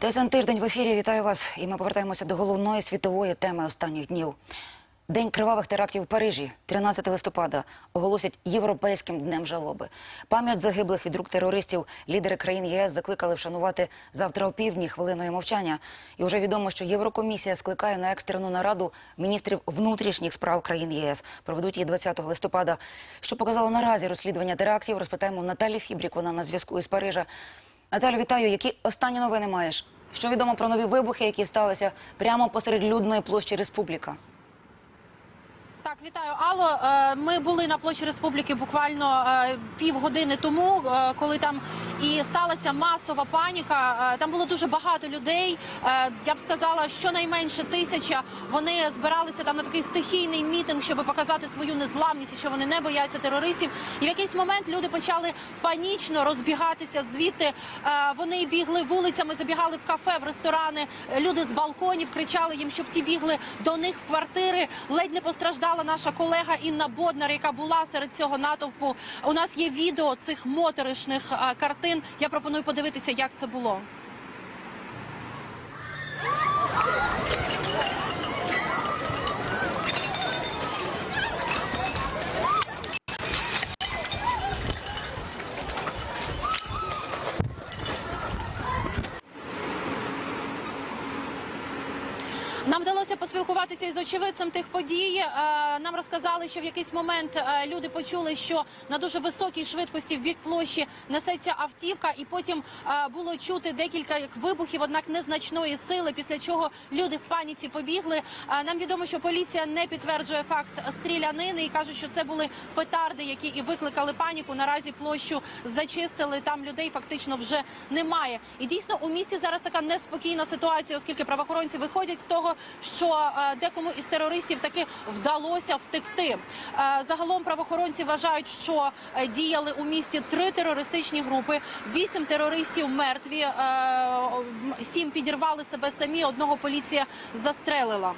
ТСН тиждень в ефірі. Вітаю вас. І ми повертаємося до головної світової теми останніх днів. День кривавих терактів в Парижі, 13 листопада, оголосять європейським днем жалоби. Пам'ять загиблих від рук терористів лідери країн ЄС закликали вшанувати завтра опівдні хвилиною мовчання. І вже відомо, що Єврокомісія скликає на екстрену нараду міністрів внутрішніх справ країн ЄС. Проведуть її 20 листопада. Що показало наразі розслідування терактів, розпитаємо Наталі Фібрік. Вона на зв'язку із Парижа. Наталю, вітаю. Які останні новини маєш? Що відомо про нові вибухи, які сталися прямо посеред людної площі Республіка? Так, вітаю, Алло. Е, Ми були на площі Республіки буквально е, півгодини тому, е, коли там і сталася масова паніка. Е, Там було дуже багато людей. Е, Я б сказала, щонайменше тисяча. Вони збиралися там на такий стихійний мітинг, щоб показати свою незламність, що вони не бояться терористів. І в якийсь момент люди почали панічно розбігатися звідти. Е, Вони бігли вулицями, забігали в кафе, в ресторани. Люди з балконів кричали їм, щоб ті бігли до них в квартири. Ледь не постраждала наша колега Інна Боднар, яка була серед цього натовпу. У нас є відео цих моторошних е, картин. Я пропоную подивитися, як це було. Нам вдалося поспілкуватися із очевидцем тих подій. Е, Нам розказали, що в якийсь момент е, люди почули, що на дуже високій швидкості в бік площі несеться автівка, і потім е, було чути декілька вибухів, однак незначної сили. Після чого люди в паніці побігли. Нам відомо, що поліція не підтверджує факт стрілянини і кажуть, що це були петарди, які і викликали паніку. Наразі площу зачистили. Там людей фактично вже немає. І дійсно у місті зараз така неспокійна ситуація, оскільки правоохоронці виходять з того, що е, декому із терористів таки вдалося втекти. Е, Загалом правоохоронці вважають, що е, діяли у місті три терористичні групи. Вісім терористів мертві, сім підірвали себе самі. Одного поліція застрелила.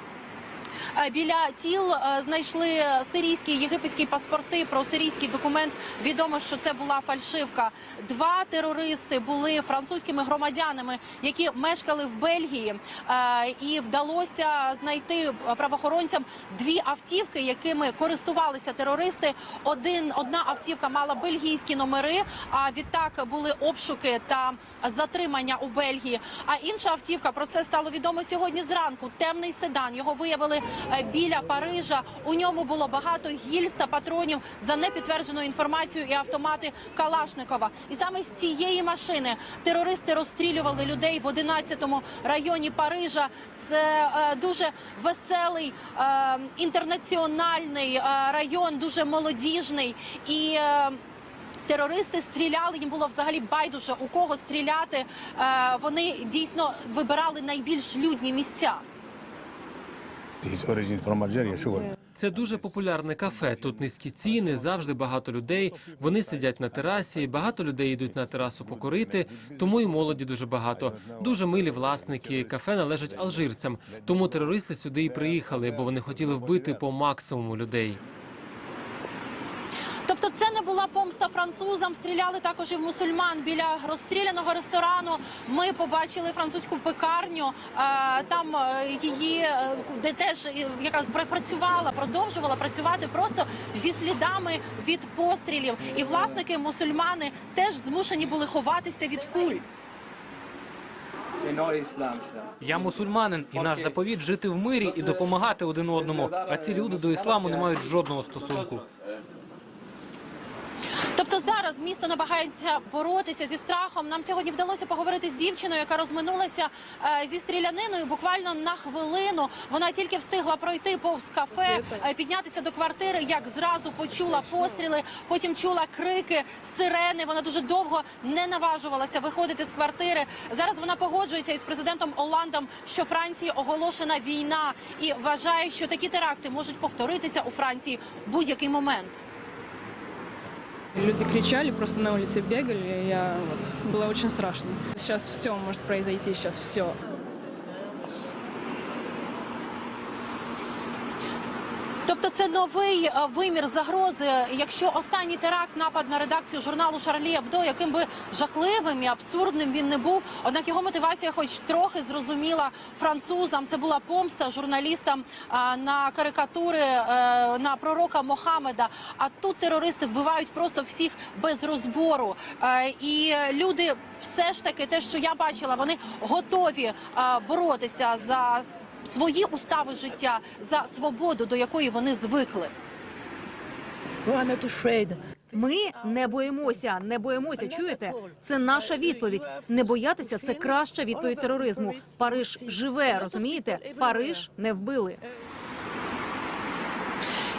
Е, Біля тіл е, знайшли сирійські єгипетські паспорти. Про сирійський документ відомо, що це була фальшивка. Два терористи були французькими громадянами, які мешкали в Бельгії, Е, і вдалося знайти правоохоронцям дві автівки, якими користувалися терористи. Один одна автівка мала бельгійські номери. А відтак були обшуки та затримання у Бельгії. А інша автівка про це стало відомо сьогодні зранку. Темний седан його виявили біля Парижа. У ньому було багато гільз та патронів за непідтвердженою інформацією і автомати Калашникова. І саме з цієї машини терористи розстрілювали людей в 11-му районі Парижа. Це е, дуже веселий е, інтернаціональний е, район, дуже молодіжний і. Е, Терористи стріляли, їм було взагалі байдуже у кого стріляти. Е, вони дійсно вибирали найбільш людні місця. Це дуже популярне кафе. Тут низькі ціни, завжди багато людей. Вони сидять на терасі. Багато людей йдуть на терасу покорити, тому і молоді дуже багато. Дуже милі власники. Кафе належить алжирцям. Тому терористи сюди і приїхали, бо вони хотіли вбити по максимуму людей. Тобто, це не була помста французам. Стріляли також і в мусульман біля розстріляного ресторану. Ми побачили французьку пекарню. е, Там е, її е, де теж яка працювала, продовжувала працювати просто зі слідами від пострілів. І власники мусульмани теж змушені були ховатися від куль. Я мусульманин, і наш заповіт жити в мирі і допомагати один одному. А ці люди до ісламу не мають жодного стосунку. Тобто зараз місто намагається боротися зі страхом. Нам сьогодні вдалося поговорити з дівчиною, яка розминулася е, зі стріляниною буквально на хвилину. Вона тільки встигла пройти повз кафе, е, піднятися до квартири, як зразу почула постріли, потім чула крики, сирени. Вона дуже довго не наважувалася виходити з квартири. Зараз вона погоджується із президентом Оландом, що Франції оголошена війна, і вважає, що такі теракти можуть повторитися у Франції будь-який момент. Люди кричали, просто на улице бегали, я вот было очень страшно. Сейчас все может произойти, сейчас все. Це новий е, вимір загрози. Якщо останній теракт, напад на редакцію журналу Шарлі Абдо, яким би жахливим і абсурдним він не був, однак його мотивація, хоч трохи зрозуміла французам. Це була помста журналістам е, на карикатури е, на пророка Мохамеда. А тут терористи вбивають просто всіх без розбору. І люди, все ж таки, те, що я бачила, вони готові боротися за свої устави життя, за свободу, до якої вони звикли. Ми не боїмося, не боїмося. Чуєте? Це наша відповідь. Не боятися це краща відповідь тероризму. Париж живе, розумієте? Париж не вбили.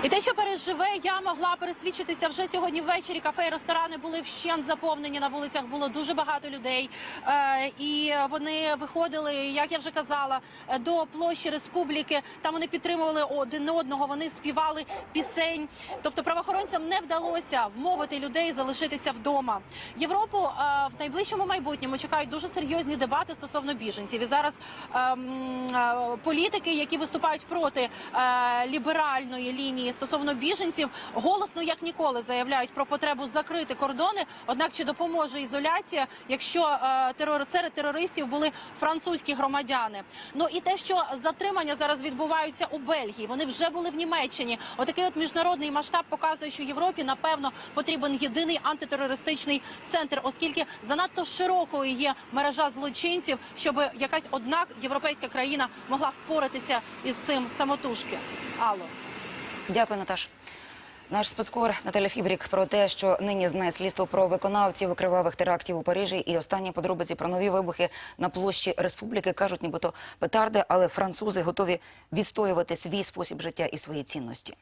І те, що переживе, я могла пересвідчитися вже сьогодні ввечері. Кафе і ресторани були вщент заповнені. На вулицях було дуже багато людей. Е, і вони виходили, як я вже казала, до площі республіки. Там вони підтримували один одного. Вони співали пісень. Тобто правоохоронцям не вдалося вмовити людей залишитися вдома. Європу е, в найближчому майбутньому чекають дуже серйозні дебати стосовно біженців. І зараз ем, е, політики, які виступають проти е, ліберальної лінії стосовно біженців, голосно як ніколи заявляють про потребу закрити кордони. Однак чи допоможе ізоляція, якщо е, терор серед терористів були французькі громадяни? Ну і те, що затримання зараз відбуваються у Бельгії, вони вже були в Німеччині. Отакий от міжнародний масштаб показує, що Європі напевно потрібен єдиний антитерористичний центр, оскільки занадто широкою є мережа злочинців, щоб якась одна європейська країна могла впоратися із цим самотужки. Алло. Дякую, Наташ. Наш спецкор Наталя Фібрік про те, що нині знає слідство про виконавців кривавих терактів у Парижі, і останні подробиці про нові вибухи на площі республіки кажуть, нібито петарди, але французи готові відстоювати свій спосіб життя і свої цінності.